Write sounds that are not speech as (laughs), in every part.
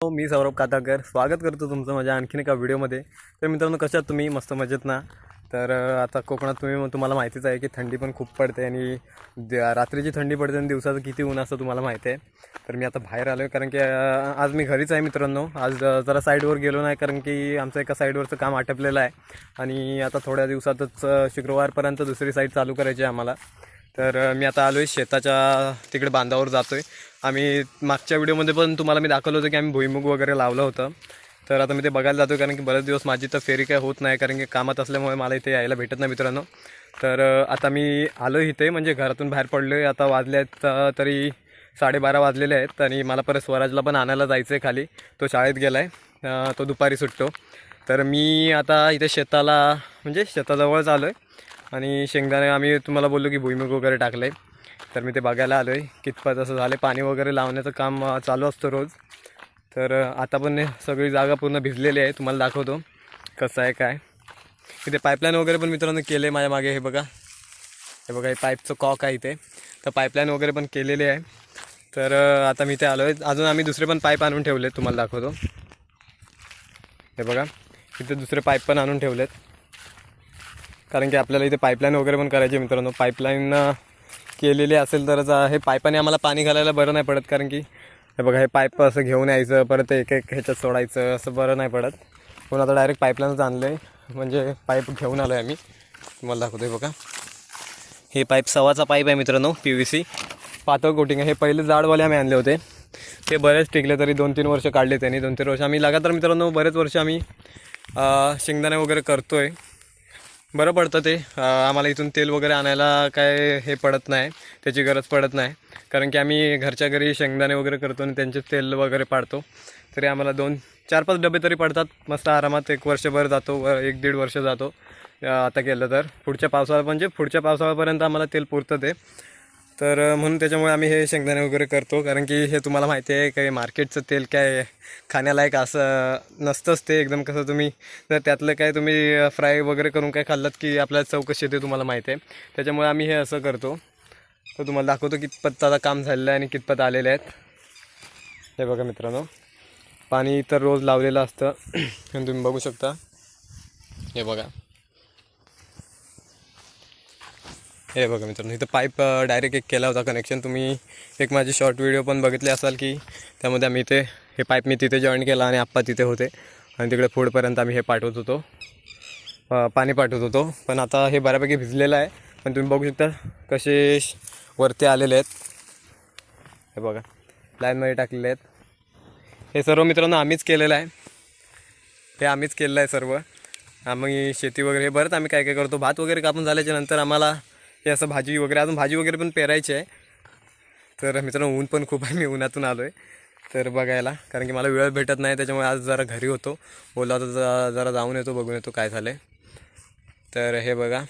हो, मी सौरभ काताकर स्वागत करतो तुमचं माझ्या आणखीन एका व्हिडिओमध्ये. तर मित्रांनो कशात तुम्ही? मस्त मजेत ना? तर आता कोकणात तुम्ही तुम्हाला माहितीच आहे की थंडी पण खूप पडते आणि रात्रीची थंडी पडते आणि दिवसाचं किती ऊन असतं तुम्हाला माहिती आहे. तर मी आता बाहेर आलो आहे कारण की आज मी घरीच आहे मित्रांनो. आज जरा साईडवर गेलो नाही कारण की आमचं एका साईडवरचं काम आटपलेलं आहे. आणि आता थोड्या दिवसातच शुक्रवारपर्यंत दुसरी साईड चालू करायची आहे आम्हाला. तर मी आता आलो आहे शेताच्या तिकडे बांधावर जातो आहे आम्ही मागच्या व्हिडिओमध्ये पण तुम्हाला मी दाखवलं होतं की आम्ही भुईमुग वगैरे लावलं होतं. तर आता मी ते बघायला जातो कारण की बरेच दिवस माझी तर फेरी काय होत नाही कारण की कामात असल्यामुळे मला इथे यायला भेटत नाही मित्रांनो. तर आता मी आलो इथे म्हणजे घरातून बाहेर पडलो आहे आता वाजले आहेत तरी साडेबारा वाजलेले आहेत आणि मला परत स्वराजला पण आणायला जायचं आहे खाली. तो शाळेत गेला आहे तो दुपारी सुटतो. तर मी आता इथे शेताला म्हणजे शेताजवळच आलो आहे आणि शेंगदाणे आम्ही तुम्हाला बोललो की भुईमुग वगैरे टाकलं आहे तर मी ते बघायला आलो आहे कितपत असं झालं पाणी वगैरे लावण्याचं काम चालू असतं रोज. तर आता पण सगळी जागा पूर्ण भिजलेली आहे. तुम्हाला दाखवतो कसं आहे काय. इथे पाईपलाईन वगैरे पण मित्रांनो केले माझ्या मागे. हे बघा. हे बघा हे पाईपचं कॉक आहे इथे. तर पाईपलाईन वगैरे पण केलेले आहे. तर आता मी इथे आलो आहे अजून आम्ही दुसरे पण पाईप आणून ठेवले तुम्हाला दाखवतो. हे बघा. इथे दुसरे पाईप पण आणून ठेवलेत. कारण की आपल्याला इथे पाईपलाईन वगैरे पण करायची मित्रांनो. पाईपलाईन केलेली असेल तरच हे पाईपाने आम्हाला पाणी घालायला बरं नाही पडत कारण की हे बघा हे पाईप असं घेऊन यायचं परत एक एक ह्याच्यात सोडायचं असं बरं नाही पडत. पण आता डायरेक्ट पाईपलाईनच आणलं आहे म्हणजे पाईप घेऊन आलो आहे आम्ही. तुम्हाला दाखवतो बघा. हे पाईप सव्वाचा पाईप आहे मित्रांनो पी व्ही सी पातळ कोटिंग आहे. हे पहिले जाडवाले आम्ही आणले होते. ते बरेच टिकले तरी दोन तीन वर्ष काढले त्यांनी. दोन तीन वर्ष आम्ही लगातार मित्रांनो बरेच वर्ष आम्ही शेंगदाणे वगैरे करतो आहे बरं पडतं ते. आम्हाला इथून तेल वगैरे आणायला काय हे पडत नाही. त्याची गरज पडत नाही. कारण की आम्ही घरच्या घरी शेंगदाणे वगैरे करतो आणि त्यांचे तेल वगैरे पाडतो. तरी आम्हाला दोन चार पाच डबे तरी पडतात. मस्त आरामात एक वर्षभर जातो व एक दीड वर्ष जातो. आता केलं तर. पुढच्या पावसाळा म्हणजे पुढच्या पावसाळ्यापर्यंत आम्हाला तेल पुरतं ते. तर म्हणून त्याच्यामुळे आम्ही हे शेंगदाणे वगैरे करतो. कारण की हे तुम्हाला माहिती आहे काही मार्केटचं तेल काय खाण्यालायक असं नसतंच ते. एकदम कसं तुम्ही जर त्यातलं काय तुम्ही फ्राय वगैरे करून काय खाल्लात की आपल्याला चौकशी येते तुम्हाला माहिती आहे. त्याच्यामुळे आम्ही हे असं करतो. तर तुम्हाला दाखवतो कितपत आता काम झालेलं आहे आणि कितपत आलेले आहेत. हे बघा मित्रांनो. पाणी तर रोज लावलेलं असतं. (clears throat) आणि तुम्ही बघू शकता. हे बघा. हे बघा मित्रांनो इथं पाईप डायरेक्ट एक केला होता कनेक्शन तुम्ही एक माझी शॉर्ट व्हिडिओ पण बघितले असाल की त्यामध्ये आम्ही इथे हे पाईप मी तिथे जॉईन केला आणि आप्पा तिथे होते. आणि तिकडे पुढपर्यंत आम्ही हे पाठवत होतो. पाणी पाठवत होतो. पण आता हे बऱ्यापैकी भिजलेलं आहे. पण तुम्ही बघू शकता कसे वरती आलेले आहेत. हे बघा लाईनमध्ये टाकलेले आहेत. हे सर्व मित्रांनो आम्हीच केलेलं आहे. हे आम्हीच केलेलं आहे सर्व. आम्ही शेती वगैरे बरंच आम्ही काय काय करतो? भात वगैरे कापून झाल्याच्यानंतर आम्हाला हे असं भाजी वगैरे अजून भाजी वगैरे पण पेरायची आहे. तर मित्रांनो ऊन पण खूप आहे मी उन्हातून आलो आहे तर बघायला कारण की मला वेळ भेटत नाही त्याच्यामुळे आज जरा घरी होतो. बोला होता जरा जरा जाऊन येतो बघून येतो काय झालं आहे तर हे बघा.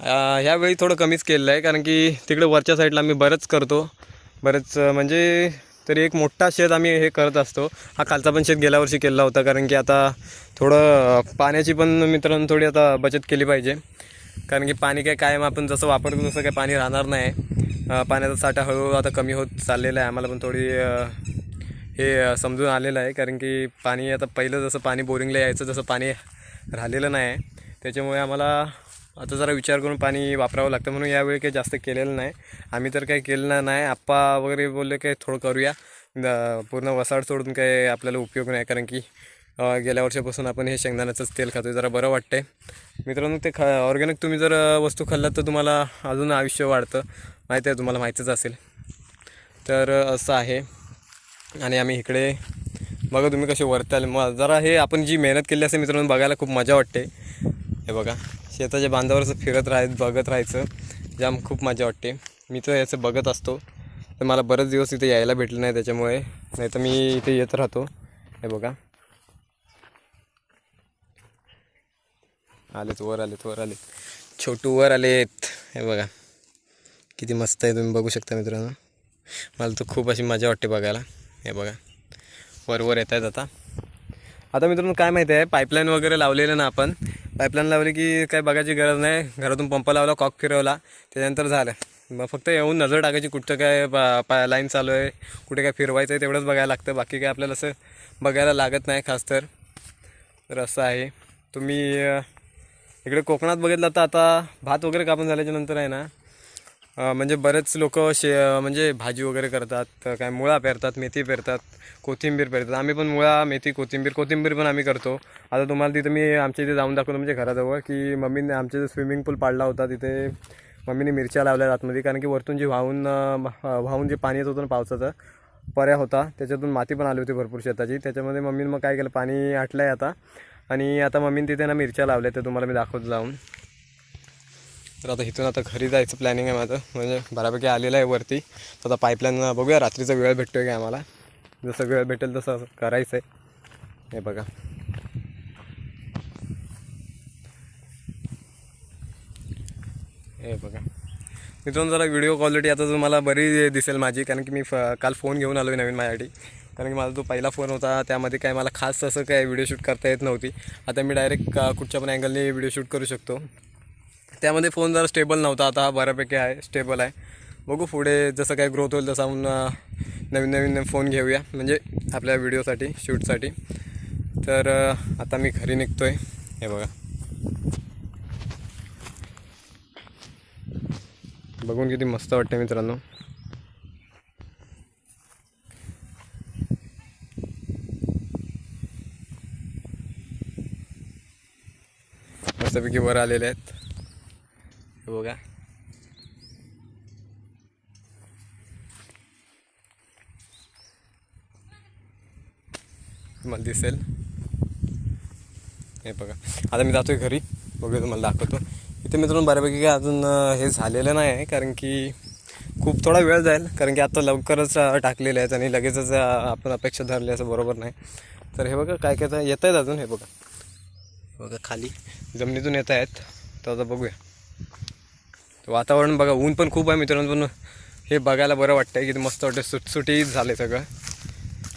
ह्यावेळी थोडं कमीच केलेलं आहे कारण की तिकडे वरच्या साईडला मी बरंच करतो. बरंच म्हणजे तरी एक मोठा शेत आम्ही हे करत असतो. हा खालचा पण शेत गेल्या वर्षी केला होता कारण की आता थोडं पाण्याची पण मित्रांनो थोडी आता बचत केली पाहिजे. कारण की पाणी काय कायम आपण जसं वापरतो तसं काही पाणी राहणार नाही. पाण्याचा साठा हळूहळू आता कमी होत चाललेला आहे. आम्हाला पण थोडी हे समजून आलेलं आहे. कारण की पाणी आता पहिलं जसं पाणी बोरिंगला यायचं तसं पाणी राहिलेलं नाही. आहे त्याच्यामुळे आम्हाला आता जरा विचार करून पाणी वापरावं लागतं म्हणून यावेळी काही जास्त केलेलं नाही. आम्ही तर काही केलं नाही. आप्पा वगैरे बोलले काही थोडं करूया. द- पूर्ण वसाड सोडून काही आपल्याला उपयोग नाही. कारण की गेल्या वर्षापासून आपण हे शेंगदाण्याचंच तेल खातो जरा बरं वाटतंय. मित्रांनो ते ख ऑर्गॅनिक तुम्ही जर वस्तू खाल्लात तर तुम्हाला अजून आयुष्य वाढतं. माहिती आहे तुम्हाला माहितीच असेल. तर असं आहे. आणि आम्ही इकडे बघा तुम्ही कसे वरताल. मग जरा हे आपण जी मेहनत केली असेल मित्रांनो बघायला खूप मजा वाटते. हे बघा. शेताच्या बांधावरचं फिरत राहायचं बघत राहायचं. जाम खूप मजा वाटते. मी तर याचं बघत असतो. तर मला बरेच दिवस इथे यायला भेटलं नाही त्याच्यामुळे. नाही तर मी इथे येत राहतो. हे बघा. आलेत वर आलेत वर आलेत. छोटू वर आलेत. हे बघा. किती मस्त आहे तुम्ही बघू शकता मित्रांनो. मला तर खूप अशी मजा वाटते बघायला. हे बघा. वर वर येत आहेत आता. आता मित्रांनो काय माहिती आहे? पाईपलाईन वगैरे लावलेलं ना आपण. पाईपलाईन लावली की काय बघायची गरज नाही. घरातून पंप लावला कॉक फिरवला त्याच्यानंतर झालं. मग फक्त येऊन नजर टाकायची कुठं काय पा लाईन चालू आहे कुठे काय फिरवायचं आहे तेवढंच बघायला लागतं. बाकी काय आपल्याला असं बघायला लागत नाही खास तर. तर असं आहे. तुम्ही इकडे कोकणात बघितलं तर आता भात वगैरे कापून झाल्याच्यानंतर आहे ना म्हणजे बरेच लोक शे म्हणजे भाजी वगैरे करतात काय मुळा पेरतात मेथी पेरतात कोथिंबीर पेरतात. आम्ही पण मुळा मेथी कोथिंबीर कोथिंबीर पण आम्ही करतो. आता तुम्हाला तिथं मी आमच्या इथे जाऊन दाखवतो म्हणजे घराजवळ की मम्मीने आमच्या इथे स्विमिंग पूल पाडला होता. तिथे मम्मीने मिरच्या लावल्या आतमध्ये कारण की वरतून जे वाहून वाहून जे पाणी येत होतं ना पावसाचं पर्या होता. त्याच्यातून माती पण आली होती भरपूर शेताची. त्याच्यामध्ये मम्मीने मग काय केलं पाणी आटलं आहे आता. आणि आता मम्मीने तिथे ना मिरच्या लावल्या त्या तुम्हाला मी दाखवत जाऊन. तर आता इथून आता घरी जायचं प्लॅनिंग आहे माझं. म्हणजे बऱ्यापैकी आलेलं आहे वरती. तर आता पाईपलाईन बघूया. रात्रीचा वेळ भेटतो का आम्हाला. जसं वेळ भेटेल तसं करायचं आहे हे बघा. हे बघा. मित्रांनो जरा व्हिडिओ क्वालिटी आता तुम्हाला बरी दिसेल माझी. कारण की मी फ काल फोन घेऊन आलो आहे नवीन माझ्यासाठी. कारण की माझा जो पहिला फोन होता त्यामध्ये काय मला खास असं काय व्हिडिओ शूट करता येत नव्हती. आता मी डायरेक्ट कुठच्या पण अँगलने व्हिडिओ शूट करू शकतो. त्यामध्ये फोन जरा स्टेबल नव्हता. आता हा बऱ्यापैकी आहे स्टेबल आहे. बघू पुढे जसं काय ग्रोथ होईल तसं आपण नवीन नवीन फोन घेऊया. म्हणजे आपल्या व्हिडिओसाठी शूटसाठी तर आता मी घरी निघतो आहे हे बघा. बघून किती मस्त वाटते मित्रांनो. मस्तपैकी वर आलेले आहेत. बघा. तुम्हाला दिसेल. हे बघा. आता मी जातोय घरी. बघूया तुम्हाला दाखवतो. इथे मित्रांनो बऱ्यापैकी काय अजून हे झालेलं नाही आहे कारण की खूप थोडा वेळ जाईल कारण की आता लवकरच टाकलेले आहेत आणि लगेचच आपण अपेक्षा धरली असं बरोबर नाही. तर हे बघा काय काय येत आहेत अजून हे बघा. बघा खाली जमिनीतून येत आहेत तर आता बघूया. वातावरण बघा ऊन पण खूप आहे मित्रांनो पण हे बघायला बरं वाटतंय की मस्त वाटतं सुटसुटीत झाले सगळं.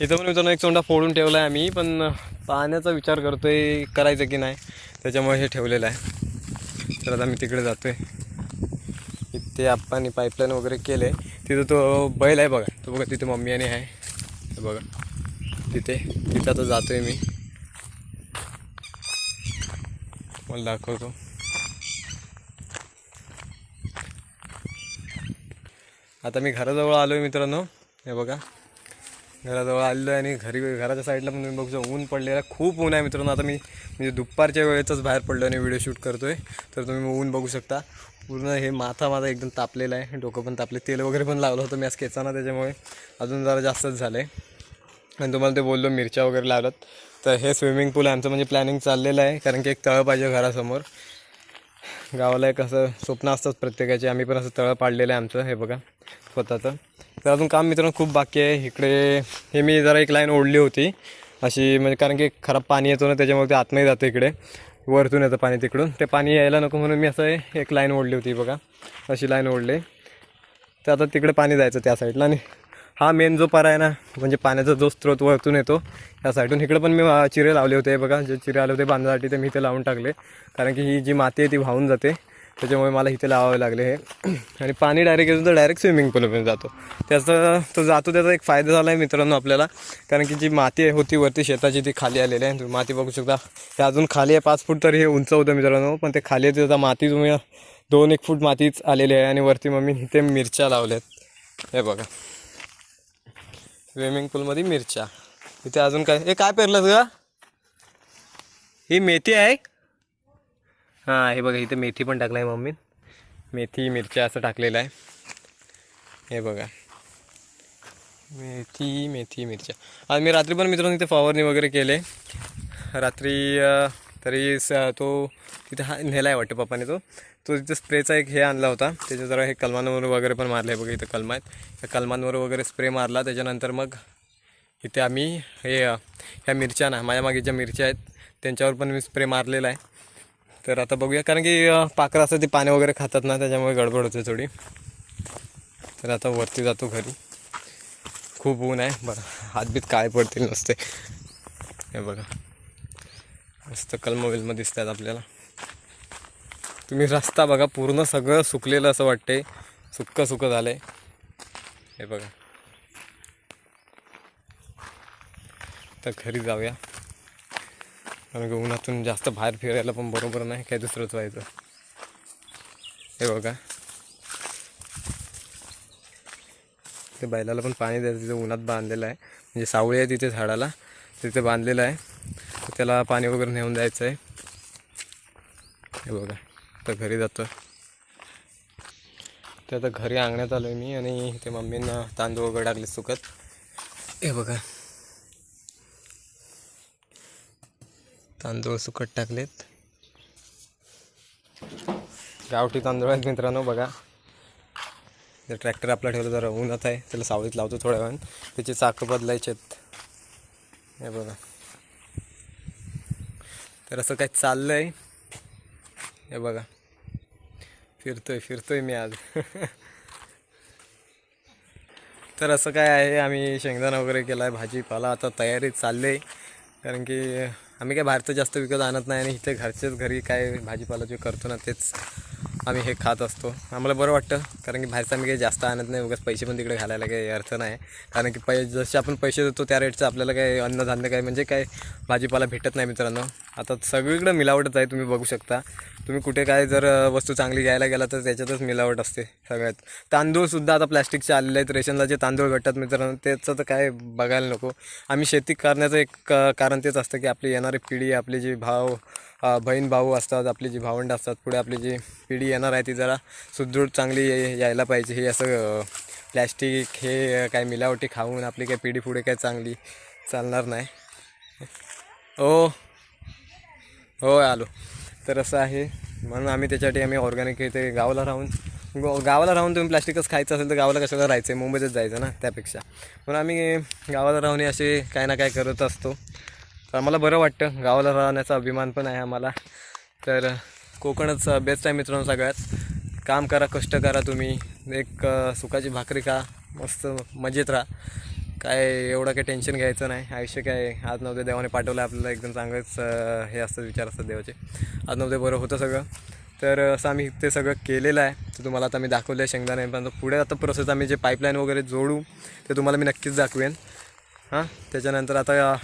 इथं पण मित्रांनो एक चोंडा फोडून ठेवला आहे आम्ही पण पाण्याचा विचार करतोय करायचं की नाही त्याच्यामुळे हे ठेवलेलं आहे. तर आता मी तिकडे जातोय. इथे आप्पानी पाईपलाईन वगैरे केले तिथं तो बैल आहे बघा तो बघा तिथे मम्मी आणि आहे. बघा तिथे तिथं आता जातोय मी. मला दाखवतो. आता मी घराजवळ आलो आहे मित्रांनो. हे बघा. घराजवळ आलेलो आहे आणि घरी घराच्या साईडला पण तुम्ही बघतो ऊन पडलेलं आहे खूप ऊन आहे मित्रांनो. आता मी म्हणजे दुपारच्या वेळेतच बाहेर पडलो आणि व्हिडिओ शूट करतो आहे तर तुम्ही ऊन बघू शकता. पूर्ण हे माथा माझा एकदम तापलेला आहे. डोकं पण तापले. तेल वगैरे पण लावलं होतं मी आज केचाना त्याच्यामुळे. अजून जरा जास्तच झालं आहे आणि तुम्हाला ते बोललो मिरच्या वगैरे लावल्यात. तर हे स्विमिंग पूल आमचं. म्हणजे प्लॅनिंग चाललेलं आहे. कारण की एक तळं पाहिजे घरासमोर. गावाला एक असं स्वप्न असतात प्रत्येकाचे. आम्ही पण असं तळं पाडलेलं आहे आमचं हे बघा स्वतःचं. तर अजून काम मित्रांनो खूप बाकी आहे. इकडे हे मी जरा एक लाईन ओढली होती. अशी म्हणजे कारण की खराब पाणी येतो ना त्याच्यामुळे ते आतमध्ये जातं इकडे. वरतून येतं पाणी तिकडून. ते पाणी यायला नको म्हणून मी असं एक लाईन ओढली होती बघा. अशी लाईन ओढली. तर आता तिकडे पाणी जायचं त्या साईडला आणि हा मेन जो पारा आहे ना म्हणजे पाण्याचा जो स्रोत वरतून येतो या साईडून इकडे पण मी चिरे लावले होते बघा. जे चिरे आले होते बांधण्यासाठी ते मी इथे लावून टाकले. कारण की ही जी माती आहे ती वाहून जाते. त्याच्यामुळे मला इथे लावावे लागले हे. (clears throat) आणि पाणी डायरेक्ट येतो तर डायरेक्ट स्विमिंग पूलमध्ये जातो. त्याचा तो जातो त्याचा एक फायदा झाला आहे मित्रांनो आपल्याला. कारण की जी माती होती वरती शेताची ती खाली आलेली आहे. तुम्ही माती बघू शकता. हे अजून खाली आहे पाच फूट तरी हे उंच होतं मित्रांनो. पण ते खाली आहे त्याचा माती तुम्ही दोन एक फूट मातीच आलेली आहे. आणि वरती मग मी इथे मिरच्या लावल्यात. हे बघा. स्विमिंग पूलमध्ये मिरच्या. इथे अजून काय? हे काय पेरलं का ही मेथी आहे हां हे बघा इथे मेथी पण टाकलं आहे मम्मी मेथी मिरच्या असं टाकलेलं आहे. हे बघा. मेथी मेथी मिरच्या. आज मी रात्री पण मित्रांनो इथे फवारणी वगैरे केले. रात्री तरी तो तिथे हा नेला आहे वाटतं पप्पाने तो. तो इथं स्प्रेचा एक हे आणला होता. त्याच्या जरा हे कलमांवर वगैरे पण मारले बघा इथं कलमा आहेत. त्या कलमांवर वगैरे स्प्रे मारला. त्याच्यानंतर मग इथे आम्ही हे ह्या मिरच्या ना माझ्या मागे ज्या मिरच्या आहेत. त्यांच्यावर पण मी स्प्रे मारलेला आहे. तर आता बघूया. कारण की अं, पाखरं असं ते पाणी वगैरे खातात ना त्याच्यामुळे गडबड होते थोडी. तर आता वरती जातो घरी. खूप ऊन आहे. बरं हातबीत काय पडतील नसते. हे बघा. मस्त कलमविलमं दिसतात आपल्याला. तुम्ही रस्ता बघा पूर्ण सगळं सुकलेलं असं वाटते सुक्क झालं झालंय. हे बघा. तर घरी जाऊया. कारण की उन्हातून जास्त बाहेर फिरायला पण बरोबर नाही काय दुसरंच व्हायचं. हे बघा. ते बैलाला पण पाणी द्यायचं तिथे उन्हात बांधलेलं आहे. म्हणजे सावळी आहे तिथे झाडाला. तिथे बांधलेलं आहे. त्याला पाणी वगैरे नेऊन द्यायचं आहे. हे बघा. आता घरी जातो ते आता घरी अंगण्यात आलो आहे मी आणि ते मम्मीनं तांदूळ वगैरे टाकले सुकत. हे बघा. तांदूळ सुकट टाकलेत. गावठी तांदूळ आहेत मित्रांनो बघा. जर ट्रॅक्टर आपला ठेवलं जरा उन्हात आहे त्याला सावलीत लावतो थोड्या वेळ त्याचे चाकं बदलायचे आहेत. हे बघा. तर असं काय चाललं आहे हे बघा. फिरतोय फिरतोय मी आज. (laughs) तर असं काय आहे आम्ही शेंगदाणा वगैरे केला आहे भाजीपाला आता तयारी चालले. आहे कारण की आम्ही काय बाहेरचं जास्त विकत आणत नाही आणि इथे घरचेच घरी काय भाजीपाला जे करतो ना तेच आम्ही हे खात असतो. आम्हाला बरं वाटतं कारण की बाहेरचं आम्ही काही जास्त आणत नाही. उगाच पैसे पण तिकडे घालायला काही अर्थ नाही. कारण की पै जसे आपण पैसे देतो त्या रेटचं आपल्याला काही अन्नधान्य काय म्हणजे काय भाजीपाला भेटत नाही मित्रांनो. आता सगळीकडं मिलावटच आहे तुम्ही बघू शकता. तुम्ही कुठे काय जर वस्तू चांगली घ्यायला गेला तर त्याच्यातच मिलावट असते सगळ्यात. तांदूळसुद्धा आता प्लॅस्टिकचे आलेले आहेत. रेशनला जे तांदूळ भेटतात मित्रांनो त्याचं तर काय बघायला नको. आम्ही शेती करण्याचं एक कारण तेच असतं की आपली येणारी पिढी आपले जे भाव बहीण भाऊ असतात आपली जी भावंड असतात पुढे आपली जी पिढी येणार आहे ती जरा सुदृढ चांगली यायला पाहिजे. हे असं प्लॅस्टिक हे काय मिलावटी खाऊन आपली काय पिढी पुढे काय चांगली चालणार नाही. हो. हो आलो. तर असं आहे. म्हणून आम्ही त्याच्यासाठी आम्ही ऑर्गॅनिक इथे गावाला राहून ग- गावाला राहून तुम्ही प्लास्टिकच खायचं असेल तर गावाला कशाला राहायचं? आहे मुंबईतच जायचं ना त्यापेक्षा. म्हणून आम्ही गावाला राहून असे काय ना काय करत असतो. तर आम्हाला बरं वाटतं. गावाला राहण्याचा अभिमान पण आहे आम्हाला. तर कोकणच बेस्ट आहे मित्रांनो सगळ्यात. काम करा कष्ट करा तुम्ही. एक सुखाची भाकरी खा. मस्त मजेत राहा. काय एवढं काही टेन्शन घ्यायचं नाही. आयुष्य काय आज नव्हते देवाने पाठवलं आपल्याला एकदम चांगलंच हे असतं विचार असतात देवाचे. आज नव्हते बरं होतं सगळं. तर असं आम्ही ते सगळं केलेलं आहे. ते तुम्हाला आता मी दाखवलं आहे शेंगदाणे. पण पुढे आता प्रोसेस आम्ही जे पाईपलाईन वगैरे जोडू ते तुम्हाला मी नक्कीच दाखवेन. हां? त्याच्यानंतर आता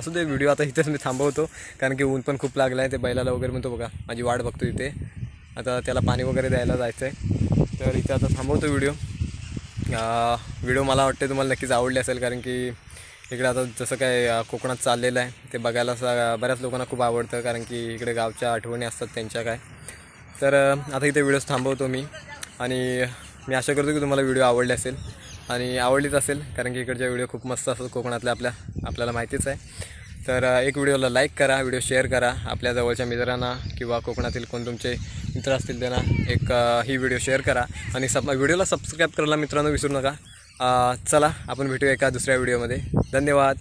असू दे व्हिडिओ आता इथेच मी थांबवतो कारण की ऊन पण खूप लागलं आहे ते बैलाला वगैरे म्हणतो बघा माझी वाट बघतो इथे. आता त्याला पाणी वगैरे द्यायला जायचं आहे तर इथे आता थांबवतो व्हिडिओ व्हिडिओ मला वाटते तुम्हाला नक्कीच आवडले असेल कारण की इकडे आता जसं काय कोकणात चाललेलं आहे ते बघायला स- बऱ्याच लोकांना खूप आवडतं कारण की इकडे गावच्या आठवणी असतात त्यांच्या काय. तर आता इथे व्हिडिओज थांबवतो मी. आणि मी आशा करतो की तुम्हाला व्हिडिओ आवडले असेल. आणि आवडलीच असेल कारण की इकडच्या व्हिडिओ खूप मस्त असतात कोकणातल्या आपल्या आपल्याला माहितीच आहे. तर एक व्हिडिओला लाईक करा व्हिडिओ शेअर करा. आपल्या जवळच्या मित्रांना किंवा कोकणातील कोण तुमचे मित्र असतील त्यांना एक ही व्हिडिओ शेअर करा. आणि सब व्हिडिओला सबस्क्राईब करायला मित्रांनो विसरू नका. चला आपण भेटूया एका दुसऱ्या व्हिडिओमध्ये. धन्यवाद.